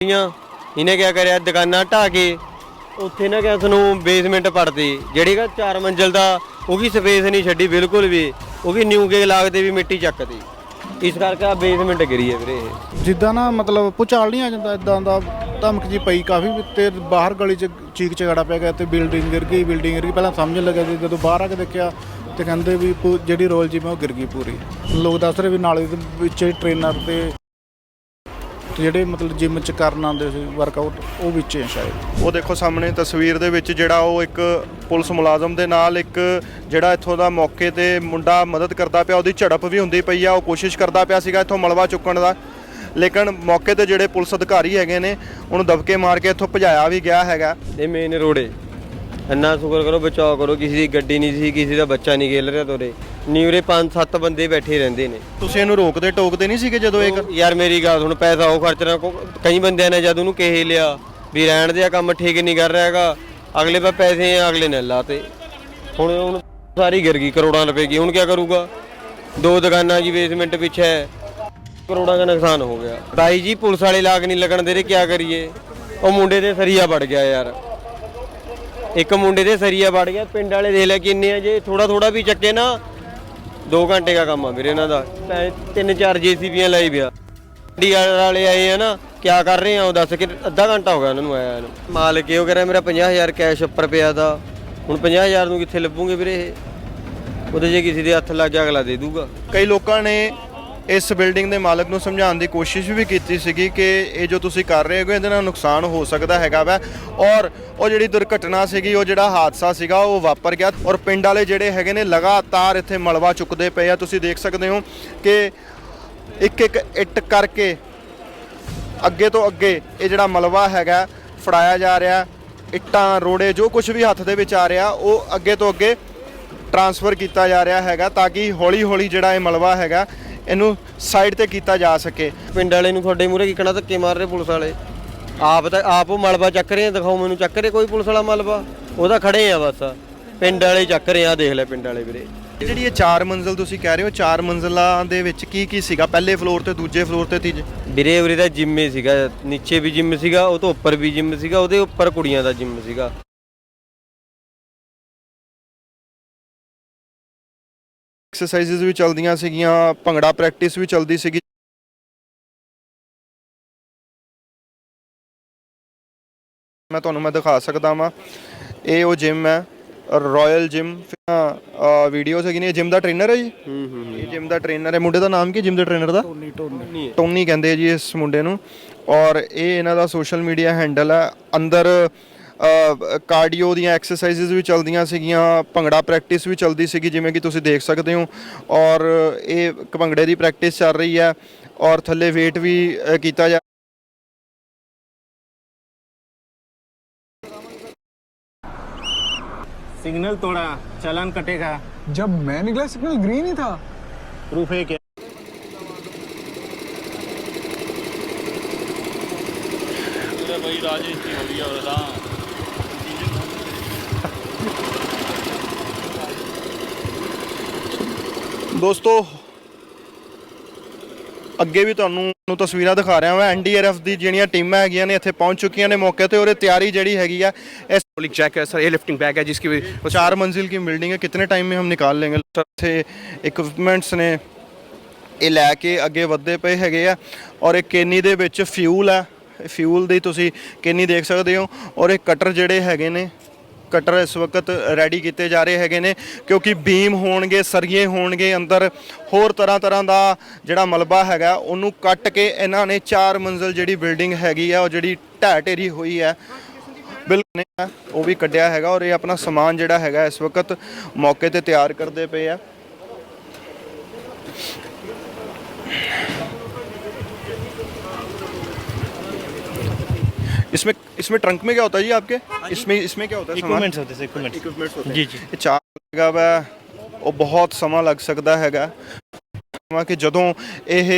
ਦੀਆਂ ਇਹਨੇ ਕਿਆ ਕਰਿਆ? ਦੁਕਾਨਾਂ ਢਾ ਕੇ ਉੱਥੇ ਨਾ ਕਿਆ ਤੁਹਾਨੂੰ ਬੇਸਮੈਂਟ ਪੜਦੀ ਜਿਹੜੀ ਕਿ ਚਾਰ ਮੰਜ਼ਿਲ ਦਾ, ਉਹ ਵੀ ਸਪੇਸ ਨਹੀਂ ਛੱਡੀ ਬਿਲਕੁਲ ਵੀ। ਉਹ ਵੀ ਨਿਊਗੇ ਲਾਗਦੇ ਵੀ ਮਿੱਟੀ ਚੱਕਦੀ। ਇਸ ਕਰਕੇ ਆ ਬੇਸਮੈਂਟ ਗਿਰੀ ਹੈ ਵੀਰੇ ਇਹ। ਜਿੱਦਾਂ ਨਾ ਮਤਲਬ ਭੁਚਾਲ ਨਹੀਂ ਆ ਜਾਂਦਾ ਇਦਾਂ ਦਾ ਧਮਕ ਜੀ ਪਈ ਕਾਫੀ ਵੀ ਤੇ ਬਾਹਰ ਗਲੀ 'ਚ ਚੀਕ ਚਗੜਾ ਪੈ ਗਿਆ ਤੇ ਬਿਲਡਿੰਗ ਗਿਰ ਗਈ ਬਿਲਡਿੰਗ ਗਿਰ ਗਈ। ਪਹਿਲਾਂ ਸਮਝਣ ਲੱਗਾ ਜੀ ਜਦੋਂ ਬਾਹਰ ਆ ਕੇ ਦੇਖਿਆ ਤੇ ਕਹਿੰਦੇ ਵੀ ਪੂ- ਜਿਹੜੀ ਰੋਲ ਜਿਵੇਂ ਉਹ ਗਿਰ ਗਈ ਪੂਰੀ। ਲੋਕ ਦੱਸ ਰਹੇ ਵੀ ਨਾਲੇ ਦੇ ਵਿੱਚ ਟ੍ਰੇਨਰ ਤੇ ਜਿਹੜੇ ਮਤਲਬ ਜਿਮ 'ਚ ਕਰਨ ਆਉਂਦੇ ਸੀ ਵਰਕਆਊਟ ਉਹ ਵਿੱਚ ਹੀ ਸ਼ਾਇਦ ਉਹ ਦੇਖੋ ਸਾਹਮਣੇ ਤਸਵੀਰ ਦੇ ਵਿੱਚ ਜਿਹੜਾ ਉਹ ਇੱਕ ਪੁਲਿਸ ਮੁਲਾਜ਼ਮ ਦੇ ਨਾਲ ਇੱਕ ਜਿਹੜਾ ਇੱਥੋਂ ਦਾ ਮੌਕੇ ਤੇ ਮੁੰਡਾ ਮਦਦ ਕਰਦਾ ਪਿਆ ਉਹਦੀ ਝੜਪ ਵੀ ਹੁੰਦੀ ਪਈ ਆ ਉਹ ਕੋਸ਼ਿਸ਼ ਕਰਦਾ ਪਿਆ ਸੀਗਾ ਇੱਥੋਂ ਮਲਵਾ ਚੁੱਕਣ ਦਾ। ਲੇਕਿਨ ਮੌਕੇ ਤੇ ਜਿਹੜੇ ਪੁਲਿਸ ਅਧਿਕਾਰੀ ਹੈਗੇ ਨੇ ਉਹਨੂੰ ਦਬਕੇ ਮਾਰ ਕੇ ਇੱਥੋਂ ਭਜਾਇਆ ਵੀ ਗਿਆ ਹੈਗਾ। ਇਹ ਮੇਨ ਰੋਡੇ ਇੰਨਾ ਸ਼ੁਕਰ ਕਰੋ ਬਚਾਓ ਕਰੋ ਕਿਸੇ ਦੀ ਗੱਡੀ ਨਹੀਂ ਸੀ ਕਿਸੇ ਦਾ ਬੱਚਾ ਨਹੀਂ ਖੇਲ ਰਿਹਾ ਤੋਰੇ। ਨੀਵਰੇ 5-7 ਬੰਦੇ ਬੈਠੇ ਰਹਿੰਦੇ ਨੇ। ਤੁਸੀਂ ਇਹਨੂੰ ਰੋਕਦੇ ਟੋਕਦੇ ਨਹੀਂ ਸੀਗੇ ਜਦੋਂ ਇਹ ਯਾਰ ਮੇਰੀ ਗੱਲ ਹੁਣ ਪੈਸਾ ਉਹ ਖਰਚਣਾ ਕਈ ਬੰਦਿਆਂ ਨੇ ਜਦ ਉਹਨੂੰ ਕਹੇ ਲਿਆ ਵੀ ਰਹਿਣ ਦੇ ਆ ਕੰਮ ਠੀਕ ਨਹੀਂ ਕਰ ਰਿਹਾ ਹੈਗਾ ਅਗਲੇ ਪਾ ਪੈਸੇ ਆ ਅਗਲੇ ਨੇ ਲਾਤੇ। ਹੁਣ ਹੁਣ ਸਾਰੀ ਗਿਰ ਗਈ ਕਰੋੜਾਂ ਰੁਪਏ ਕੀ ਹੁਣ ਕੀ ਕਰੂਗਾ? ਦੋ ਦੁਕਾਨਾਂ ਜੀ ਬੇਸਮੈਂਟ ਪਿੱਛੇ। ਕਰੋੜਾਂ ਦਾ ਨੁਕਸਾਨ ਹੋ ਗਿਆ। ਬਾਈ ਜੀ ਪੁਲਿਸ ਵਾਲੇ ਲਾਗ ਨਹੀਂ ਲੱਗਣ ਦੇ ਰਹੇ ਕੀ ਕਰੀਏ? ਉਹ ਮੁੰਡੇ ਦੇ ਸਰੀਆ ਵੜ ਗਿਆ ਯਾਰ। ਇੱਕ ਮੁੰਡੇ ਦੇ ਸਰੀਆ ਵੜ ਗਿਆ ਪਿੰਡ ਵਾਲੇ ਦੇਖ ਲੈ ਕਿੰਨੇ ਆ ਜੇ ਥੋੜਾ ਥੋੜਾ ਵੀ ਚੱਕੇ ਨਾ 2 ਘੰਟੇ ਦਾ ਕੰਮ ਆ ਵੀਰੇ ਇਹਨਾਂ ਦਾ। ਤਿੰਨ ਚਾਰ ਜੀਸੀਬੀਆਂ ਲਾਈ ਪਿਆ। ਡੀ ਵਾਲੇ ਆਏ ਆ ਨਾ, ਕਿਆ ਕਰ ਰਹੇ ਆ ਉਹ ਦੱਸ ਕੇ ਅੱਧਾ ਘੰਟਾ ਹੋ ਗਿਆ ਉਹਨਾਂ ਨੂੰ ਆਇਆ ਨੂੰ। ਮਾਲਕ ਇਹ ਉਹ ਕਹ ਰਿਹਾ ਮੇਰਾ 50000 ਕੈਸ਼ ਉੱਪਰ ਪਿਆ ਦਾ। ਹੁਣ 50000 ਨੂੰ ਕਿੱਥੇ ਲੱਭੂਗੇ ਵੀਰੇ ਇਹ? ਉਹਦੇ ਜੇ ਕਿਸੇ ਦੇ ਹੱਥ ਲੱਗ ਗਿਆ, ਅਗਲਾ ਦੇ ਦੂਗਾ। ਕਈ ਲੋਕਾਂ ਨੇ ਇਸ ਬਿਲਡਿੰਗ ਦੇ ਮਾਲਕ ਨੂੰ ਸਮਝਾਉਣ ਦੀ ਕੋਸ਼ਿਸ਼ ਵੀ ਕੀਤੀ ਸੀਗੀ ਕਿ ਇਹ ਜੋ ਤੁਸੀਂ ਕਰ ਰਹੇ ਹੋ, ਇਹਦੇ ਨਾਲ ਨੁਕਸਾਨ ਹੋ ਸਕਦਾ ਹੈਗਾ ਵਾ। ਔਰ ਉਹ ਜਿਹੜੀ ਦੁਰਘਟਨਾ ਸੀਗੀ, ਉਹ ਜਿਹੜਾ ਹਾਦਸਾ ਸੀਗਾ, ਉਹ ਵਾਪਰ ਗਿਆ। ਔਰ ਪਿੰਡ ਵਾਲੇ ਜਿਹੜੇ ਹੈਗੇ ਨੇ, ਲਗਾਤਾਰ ਇੱਥੇ ਮਲਬਾ ਚੁੱਕਦੇ ਪਏ ਆ। ਤੁਸੀਂ ਦੇਖ ਸਕਦੇ ਹੋ ਕਿ ਇੱਕ ਇੱਕ ਇੱਟ ਕਰਕੇ ਅੱਗੇ ਤੋਂ ਅੱਗੇ ਇਹ ਜਿਹੜਾ ਮਲਵਾ ਹੈਗਾ, ਫੜਾਇਆ ਜਾ ਰਿਹਾ। ਇੱਟਾਂ, ਰੋੜੇ, ਜੋ ਕੁਝ ਵੀ ਹੱਥ ਦੇ ਵਿੱਚ ਆ ਰਿਹਾ, ਉਹ ਅੱਗੇ ਤੋਂ ਅੱਗੇ ਟਰਾਂਸਫਰ ਕੀਤਾ ਜਾ ਰਿਹਾ ਹੈਗਾ, ਤਾਂ ਕਿ ਹੌਲੀ ਹੌਲੀ ਜਿਹੜਾ ਇਹ ਮਲਵਾ ਹੈਗਾ ਇਹਨੂੰ ਸਾਈਡ ਤੇ ਕੀਤਾ ਜਾ ਸਕੇ। ਪਿੰਡ ਵਾਲੇ ਨੂੰ ਤੁਹਾਡੇ ਮੂਹਰੇ ਕਿਕਣਾ ਧੱਕੇ ਮਾਰ ਰਹੇ ਪੁਲਿਸ ਵਾਲੇ? ਆਪ ਤਾਂ ਆਪ ਉਹ ਮਲਬਾ ਚੱਕ ਰਹੇ ਆ ਦਿਖਾਓ ਮੈਨੂੰ ਚੱਕ ਰਹੇ ਕੋਈ ਪੁਲਿਸ ਵਾਲਾ ਮਲਬਾ? ਉਹਦਾ ਖੜੇ ਆ ਬਸ। ਪਿੰਡ ਵਾਲੇ ਚੱਕ ਰਹੇ ਆ ਦੇਖ ਲੈ ਪਿੰਡ ਵਾਲੇ ਵੀਰੇ। ਜਿਹੜੀ ਇਹ ਚਾਰ ਮੰਜ਼ਿਲ ਤੁਸੀਂ ਕਹਿ ਰਹੇ ਹੋ ਚਾਰ ਮੰਜ਼ਿਲਾਂ ਦੇ ਵਿੱਚ ਕੀ ਕੀ ਸੀਗਾ? ਪਹਿਲੇ ਫਲੋਰ ਤੇ ਦੂਜੇ ਫਲੋਰ ਤੇ ਤੀਜੇ? ਵੀਰੇ ਉਰੇ ਦਾ ਜਿੰਮ ਸੀਗਾ। ਨੀਚੇ ਵੀ ਜਿੰਮ ਸੀਗਾ ਉਹ ਤੋਂ ਉੱਪਰ ਵੀ ਜਿੰਮ ਸੀਗਾ ਉਹਦੇ ਉੱਪਰ ਕੁੜੀਆਂ ਦਾ ਜਿੰਮ ਸੀਗਾ। ਐਕਸਰਸਾਈਜ਼ਸ ਵੀ ਚੱਲਦੀਆਂ ਸੀਗੀਆਂ ਭੰਗੜਾ ਪ੍ਰੈਕਟਿਸ ਵੀ ਚੱਲਦੀ ਸੀਗੀ। ਮੈਂ ਤੁਹਾਨੂੰ ਮੈਂ ਦਿਖਾ ਸਕਦਾ ਵਾਂ। ਇਹ ਉਹ ਜਿਮ ਹੈ ਰਾਇਲ ਜਿਮ ਵੀਡੀਓਜ਼ ਹੈਗੀ ਨੇ। ਇਹ ਜਿਮ ਦਾ ਟ੍ਰੇਨਰ ਹੈ ਜੀ? ਹੂੰ ਹੂੰ ਇਹ ਜਿਮ ਦਾ ਟ੍ਰੇਨਰ ਹੈ। ਮੁੰਡੇ ਦਾ ਨਾਮ ਕੀ ਜਿਮ ਦੇ ਟ੍ਰੇਨਰ ਦਾ? ਟੋਨੀ ਟੋਨੀ ਟੋਨੀ ਕਹਿੰਦੇ ਆ ਜੀ ਇਸ ਮੁੰਡੇ ਨੂੰ। ਔਰ ਇਹ ਇਹਨਾਂ ਦਾ ਸੋਸ਼ਲ ਮੀਡੀਆ ਹੈਂਡਲ ਹੈ। ਅੰਦਰ ਕਾਰਡੀਓ ਦੀਆਂ ਐਕਸਰਸਾਈਜ਼ਸ ਵੀ ਚੱਲਦੀਆਂ ਸੀਗੀਆਂ ਭੰਗੜਾ ਪ੍ਰੈਕਟਿਸ ਵੀ ਚੱਲਦੀ ਸੀਗੀ ਜਿਵੇਂ ਕਿ ਤੁਸੀਂ ਦੇਖ ਸਕਦੇ ਹੋ ਔਰ ਇਹ ਭੰਗੜੇ ਦੀ ਪ੍ਰੈਕਟਿਸ ਚੱਲ ਰਹੀ ਹੈ ਔਰ ਥੱਲੇ weight ਵੀ ਅ, ਕੀਤਾ ਜਾ सिग्नल तोड़ा चालान कटेगा जब मैं निकला सिग्नल ग्रीन ही था प्रूफ है क्या ਦੋਸਤੋ ਅੱਗੇ ਵੀ ਤੁਹਾਨੂੰ ਨੂੰ ਤਸਵੀਰਾਂ ਦਿਖਾ ਰਿਹਾ ਹਾਂ ਐਨਡੀਆਰਐਫ ਦੀ ਜਿਹੜੀਆਂ ਟੀਮਾਂ ਹੈਗੀਆਂ ਨੇ ਇੱਥੇ ਪਹੁੰਚ ਚੁੱਕੀਆਂ ਨੇ ਮੌਕੇ ਤੇ ਔਰ ਇਹ ਤਿਆਰੀ ਜਿਹੜੀ ਹੈਗੀ ਆ ਇਸ पुलिस चेक है सर ये लिफ्टिंग बैग है जिसकी वजह- चार मंजिल की बिल्डिंग है कितने टाइम में हम निकाल लेंगे ਸਰ ਇੱਥੇ ਇਕਵਿਪਮੈਂਟਸ ਨੇ ਇਹ ਲੈ ਕੇ ਅੱਗੇ ਵਧਦੇ ਪਏ ਹੈਗੇ ਆ ਔਰ ਇਹ ਕੇਨੀ ਦੇ ਵਿੱਚ ਫਿਊਲ ਹੈ ਫਿਊਲ ਦੀ ਤੁਸੀਂ ਕੇਨੀ ਦੇਖ ਸਕਦੇ ਹੋ ਔਰ ਇਹ ਕਟਰ ਜਿਹੜੇ ਹੈਗੇ ਨੇ ਕਟਰ ਇਸ ਵਕਤ ਰੈਡੀ ਕੀਤੇ ਜਾ ਰਹੇ ਹੈਗੇ ਨੇ, ਕਿਉਂਕਿ ਬੀਮ ਹੋਣਗੇ ਸਰੀਏ ਹੋਣਗੇ ਅੰਦਰ, ਹੋਰ ਤਰ੍ਹਾਂ ਤਰ੍ਹਾਂ ਦਾ ਜਿਹੜਾ ਮਲਬਾ ਹੈਗਾ, ਉਹਨੂੰ ਕੱਟ ਕੇ ਇਹਨਾਂ ਨੇ ਚਾਰ ਮੰਜ਼ਿਲ ਜਿਹੜੀ ਬਿਲਡਿੰਗ ਹੈਗੀ ਆ, ਉਹ ਜਿਹੜੀ ਢਹਿ ਢੇਰੀ ਹੋਈ ਹੈ ਬਿਲਕੁਲ ਉਹ ਵੀ ਕੱਢਿਆ ਹੈਗਾ, ਔਰ ਇਹ ਆਪਣਾ ਸਮਾਨ ਜਿਹੜਾ ਹੈਗਾ ਇਸ ਵਕਤ ਮੌਕੇ ਤੇ ਤਿਆਰ ਕਰਦੇ ਪਏ ਆ। इसमें इसमें ट्रंक में क्या होता है जी आपके इसमें इसमें क्या होता है सामान इक्विपमेंट्स होते हैं इक्विपमेंट्स ਇਕਵਿਪਮੈਂਟਸ ਹੁੰਦੇ ਜੀ, ਜੀ। ਇਹ ਚਾਰ ਹੈਗਾ ਵਾ ਉਹ ਬਹੁਤ ਸਮਾਂ ਲੱਗ ਸਕਦਾ ਹੈਗਾ ਵਾ ਕਿ ਜਦੋਂ ਇਹ